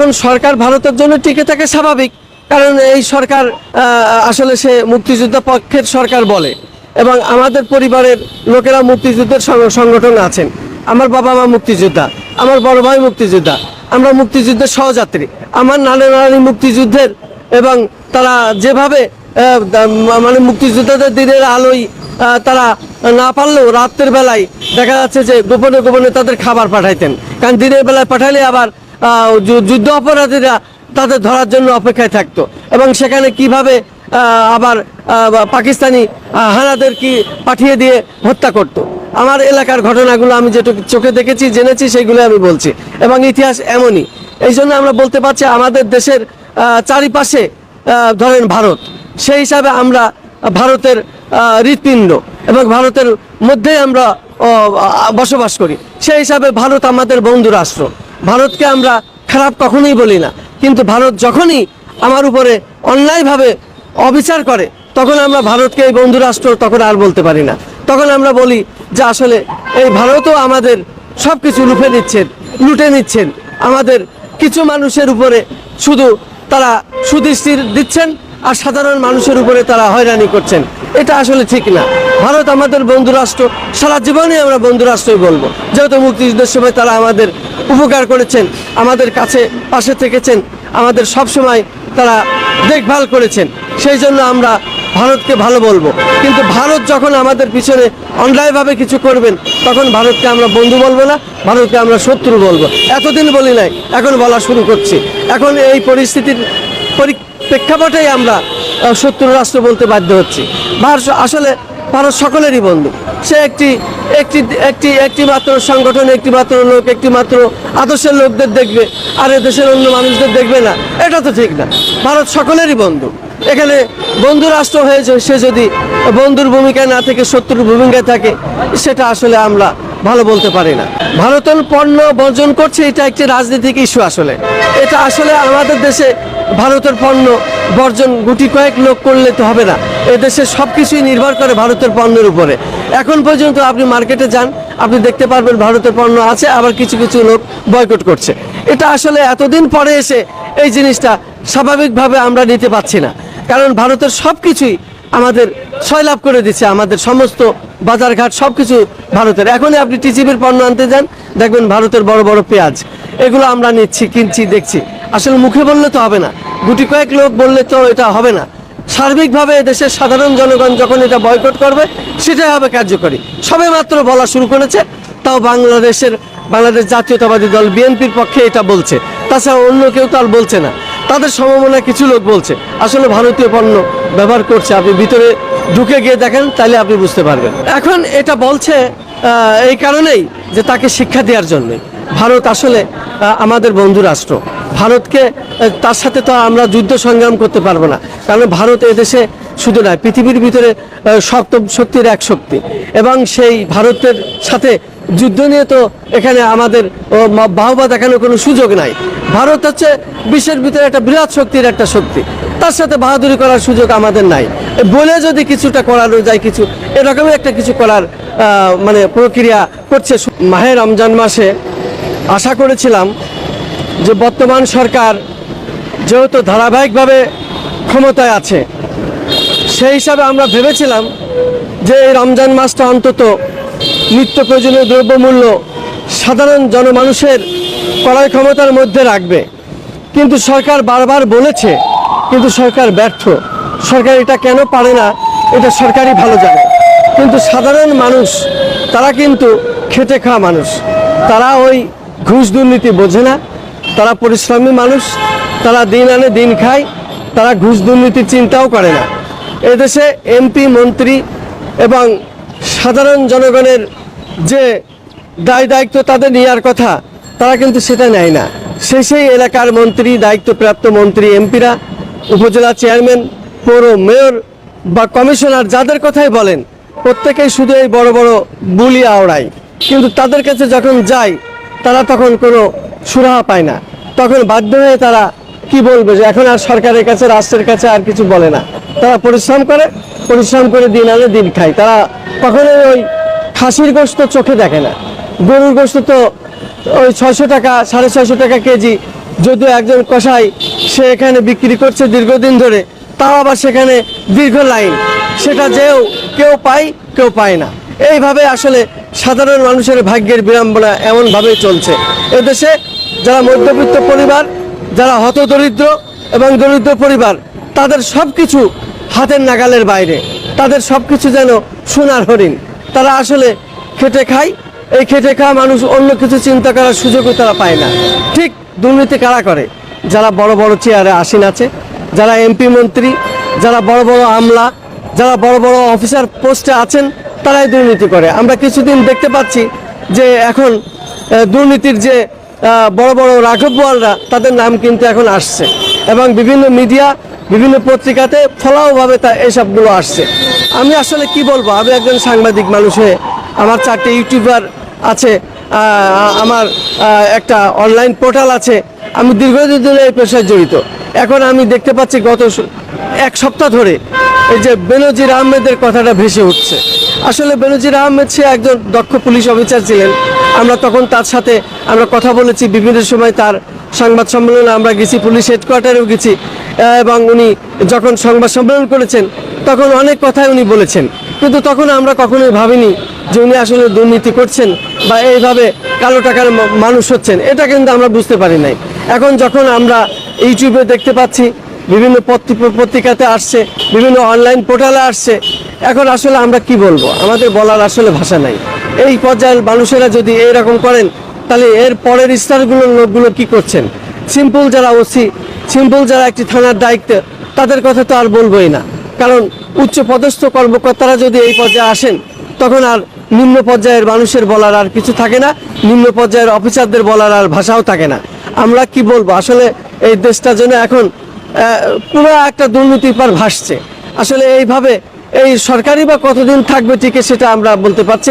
এখন সরকার ভারতের জন্য টিকে থাকে স্বাভাবিক, কারণ এই সরকার আসলে সে মুক্তিযোদ্ধা পক্ষের সরকার বলে। এবং আমাদের পরিবারের লোকেরা মুক্তিযুদ্ধের সংগঠন আছেন। আমার বাবা মা মুক্তিযোদ্ধা, আমার বড় ভাই মুক্তিযোদ্ধা, আমরা মুক্তিযুদ্ধের সহযাত্রী। আমার নানা নানি মুক্তিযুদ্ধের এবং তারা যেভাবে মানে মুক্তিযোদ্ধাদের দিনের আলোয় তারা না পারলেও রাত্রের বেলায় দেখা যাচ্ছে যে গোপনে গোপনে তাদের খাবার পাঠাইতেন। কারণ দিনের বেলায় পাঠালে আবার যুদ্ধ অপরাধীরা তাদের ধরার জন্য অপেক্ষায় থাকতো। এবং সেখানে কীভাবে আবার পাকিস্তানি হানাদের কি পাঠিয়ে দিয়ে হত্যা করত। আমার এলাকার ঘটনাগুলো আমি যেটুকু চোখে দেখেছি, জেনেছি সেগুলো আমি বলছি। এবং ইতিহাস এমনই। এই জন্য আমরা বলতে পারছি, আমাদের দেশের চারিপাশে ধরেন ভারত, সেই হিসাবে আমরা ভারতের হৃৎপিণ্ড এবং ভারতের মধ্যেই আমরা বসবাস করি। সেই হিসাবে ভারত আমাদের বন্ধু রাষ্ট্র ভারতকে আমরা খারাপ কখনোই বলি না। কিন্তু ভারত যখনই আমার উপরে অন্যায়ভাবে অবিচার করে, তখন আমরা ভারতকে এই বন্ধু রাষ্ট্র তখন আর বলতে পারি না। তখন আমরা বলি যে আসলে এই ভারতও আমাদের সব কিছু লুফে নিচ্ছেন, লুটে নিচ্ছেন। আমাদের কিছু মানুষের উপরে শুধু তারা সুদৃষ্টি দিচ্ছেন আর সাধারণ মানুষের উপরে তারা হয়রানি করছেন। এটা আসলে ঠিক না। ভারত আমাদের বন্ধু রাষ্ট্র সারা জীবনে আমরা বন্ধু রাষ্ট্রই বলব। যেহেতু মুক্তিযুদ্ধের সময় তারা আমাদের উপকার করেছেন, আমাদের কাছে পাশে থেকেছেন, আমাদের সব সময় তারা দেখভাল করেছেন। সেই জন্য আমরা ভারতকে ভালো বলব। কিন্তু ভারত যখন আমাদের পিছনে অন্যায়ভাবে কিছু করবেন, তখন ভারতকে আমরা বন্ধু বলব না, ভারতকে আমরা শত্রু বলব। এতদিন বলি নাই, এখন বলা শুরু করছি। এখন এই পরিস্থিতির পরি- প্রেক্ষাপটেই আমরা শত্রু রাষ্ট্র বলতে বাধ্য হচ্ছি। ভারত আসলে ভারত সকলেরই বন্ধু। সে একটি একটি একটি একটি মাত্র সংগঠন, একটি মাত্র লোক, একটি মাত্র আদর্শের লোকদের দেখবে, আর দেশের অন্য মানুষদের দেখবে না। এটা তো ঠিক না। ভারত সকলেরই বন্ধু। এখানে বন্ধু রাষ্ট্র হয়েছে, সে যদি বন্ধুর ভূমিকায় না থেকে, শত্রুর ভূমিকায় থাকে, সেটা আসলে আমরা ভালো বলতে পারি না। ভারতের পণ্য বর্জন করছে, এটা একটি রাজনৈতিক ইস্যু আসলে। এটা আসলে আমাদের দেশে ভারতের পণ্য বর্জন গুটি কয়েক লোক করলে তো হবে না। এদেশে সব কিছুই নির্ভর করে ভারতের পণ্যের উপরে। এখন পর্যন্ত আপনি মার্কেটে যান, আপনি দেখতে পারবেন ভারতের পণ্য আছে, আবার কিছু কিছু লোক বয়কট করছে। এটা আসলে এতদিন পরে এসে এই জিনিসটা স্বাভাবিকভাবে আমরা নিতে পারছি না। কারণ ভারতের সব কিছুই আমাদের সয়লাভ করে দিচ্ছে আমাদের সমস্ত বাজারঘাট সব কিছু ভারতের। এখনই আপনি টিচিবির পণ্য আনতে যান, দেখবেন ভারতের বড় বড় পেঁয়াজ, এগুলো আমরা নিচ্ছি, কিনছি, দেখছি। আসলে মুখে বললে তো হবে না, গুটি কয়েক লোক বললে তো এটা হবে না। সার্বিকভাবে দেশের সাধারণ জনগণ যখন এটা বয়কট করবে, সেটাই হবে কার্যকরী। সবে মাত্র বলা শুরু করেছে, তাও বাংলাদেশের, বাংলাদেশ জাতীয়তাবাদী দল, বিএনপির পক্ষে এটা বলছে। তাছাড়া অন্য কেউ তো আর বলছে না। তাদের সমমনা কিছু লোক বলছে, আসলে ভারতীয় পণ্য ব্যবহার করছে, আপনি ভিতরে ঢুকে গিয়ে দেখেন তাহলে আপনি বুঝতে পারবেন। এখন এটা বলছে এই কারণেই যে তাকে শিক্ষা দেওয়ার জন্য। ভারত আসলে আমাদের বন্ধু রাষ্ট্র। ভারতকে তার সাথে তো আমরা যুদ্ধ সংগ্রাম করতে পারব না। কারণ ভারত এদেশে শুধু নয়, পৃথিবীর ভিতরে শক্ত শক্তির এক শক্তি। এবং সেই ভারতের সাথে যুদ্ধ নিয়ে তো এখানে আমাদের বাহবা দেখানোর কোনো সুযোগ নাই। ভারত হচ্ছে বিশ্বের ভিতরে একটা বিরাট শক্তির একটা শক্তি। তার সাথে বাহাদুরি করার সুযোগ আমাদের নাই। বলে যদি কিছুটা করানো যায় কিছু, এরকমই একটা কিছু করার মানে প্রক্রিয়া করছে মাহে রমজান মাসে। আশা করেছিলাম যে বর্তমান সরকার যেহেতু ধারাবাহিকভাবে ক্ষমতায় আছে, সেই হিসাবে আমরা ভেবেছিলাম যে এই রমজান মাসটা অন্তত নিত্য প্রয়োজনীয় দ্রব্যমূল্য সাধারণ জনমানুষের ক্রয় ক্ষমতার মধ্যে রাখবে। কিন্তু সরকার বারবার বলেছে, কিন্তু সরকার ব্যর্থ। সরকার এটা কেন পারে না, এটা সরকারই ভালো জানে। কিন্তু সাধারণ মানুষ, তারা কিন্তু খেটে খাওয়া মানুষ। তারা ওই ঘুষ দুর্নীতি বোঝে না। তারা পরিশ্রমী মানুষ, তারা দিন আনে দিন খায়, তারা ঘুষ দুর্নীতির চিন্তাও করে না। এদেশে এমপি, মন্ত্রী এবং সাধারণ জনগণের যে দায় দায়িত্ব তাদের নেওয়ার কথা তারা কিন্তু সেটা নেয় না। সেই এলাকার মন্ত্রী, দায়িত্বপ্রাপ্ত মন্ত্রী, এমপিরা, উপজেলা চেয়ারম্যান, পৌর মেয়র বা কমিশনার যাদের কথাই বলেন, প্রত্যেকেই শুধু এই বড় বড় বুলি আওড়ায়। কিন্তু তাদের কাছে যখন যায়, তারা তখন কোনো সুরাহা পায় না। তখন বাধ্য হয়ে তারা কি বলবে যে, এখন আর সরকারের কাছে, রাষ্ট্রের কাছে আর কিছু বলে না। তারা পরিশ্রম করে পরিশ্রম করে দিন আনে দিন খায়। তারা কখনোই ওই খাসির গোস্ত চোখে দেখে না। গরুর গোস্ত তো ওই ছয়শো টাকা, সাড়ে ছয়শো টাকা কেজি। যদিও একজন কষাই সে এখানে বিক্রি করছে দীর্ঘদিন ধরে, তাও আবার সেখানে দীর্ঘ লাইন। সেটা যেও কেউ পায় কেউ পায় না। এইভাবে আসলে সাধারণ মানুষের ভাগ্যের বিড়ম্বনা এমনভাবেই চলছে। এদেশে যারা মধ্যবিত্ত পরিবার, যারা হতদরিদ্র এবং দরিদ্র পরিবার, তাদের সব কিছু হাতের নাগালের বাইরে। তাদের সব কিছু যেন সোনার হরিণ। তারা আসলে খেটে খায় এই খেটে খাওয়া মানুষ অন্য কিছু চিন্তা করার সুযোগও তারা পায় না। ঠিক দুর্নীতি কারা করে? যারা বড় বড় চেয়ারে আসীন আছে, যারা এমপি মন্ত্রী, যারা বড় বড় আমলা, যারা বড় বড় অফিসার পোস্টে আছেন, তারাই দুর্নীতি করে। আমরা কিছুদিন দেখতে পাচ্ছি যে এখন দুর্নীতির যে বড় বড় রাঘব বোয়ালরা, তাদের নাম কিন্তু এখন আসছে। এবং বিভিন্ন মিডিয়া, বিভিন্ন পত্রিকাতে ফলাওভাবে তা এসবগুলো আসছে। আমি আসলে কি বলব? আমি একজন সাংবাদিক মানুষ হয়ে আমার চারটে ইউটিউবার আছে আমার একটা অনলাইন পোর্টাল আছে। আমি দীর্ঘদিন ধরে এই পেশায় জড়িত। এখন আমি দেখতে পাচ্ছি গত এক সপ্তাহ ধরে এই যে বেনজির আহমেদের কথাটা ভেসে উঠছে। আসলে বেনজির আহমেদ, সে একজন দক্ষ পুলিশ অফিসার ছিলেন। আমরা তখন তার সাথে আমরা কথা বলেছি, বিভিন্ন সময় তার সংবাদ সম্মেলনে আমরা গেছি, পুলিশ হেডকোয়ার্টারেও গেছি এবং উনি যখন সংবাদ সম্মেলন করেছেন, তখন অনেক কথাই উনি বলেছেন। কিন্তু তখন আমরা কখনোই ভাবিনি যে উনি আসলে দুর্নীতি করছেন। বা এইভাবে কালো টাকার মানুষ হচ্ছেন, এটা কিন্তু আমরা বুঝতে পারি নাই। এখন যখন আমরা ইউটিউবে দেখতে পাচ্ছি, বিভিন্ন পত্রি- পত্রিকাতে আসছে, বিভিন্ন অনলাইন পোর্টালে আসছে, এখন আসলে আমরা কি বলব? আমাদের বলার আসলে ভাষা নাই। এই পর্যায়ের মানুষেরা যদি এরকম করেন, তাহলে এর পরের স্তরগুলোর লোকগুলো কি করছেন? সিম্পল যারা ওসি, সিম্পল যারা একটি থানার দায়িত্ব, তাদের কথা তো আর বলবোই না। কারণ উচ্চ পদস্থ কর্মকর্তারা যদি এই পর্যায়ে আসেন, তখন আর নিম্ন পর্যায়ের মানুষের বলার আর কিছু থাকে না, নিম্ন পর্যায়ের অফিসারদের বলার আর ভাষাও থাকে না আমরা কি বলব আসলে এই দেশটা যেন এখন পুরো একটা দুর্নীতির পর ভাসছে আসলে এইভাবে এই সরকারি বা কতদিন থাকবে টিকে সেটা আমরা বলতে পারছি।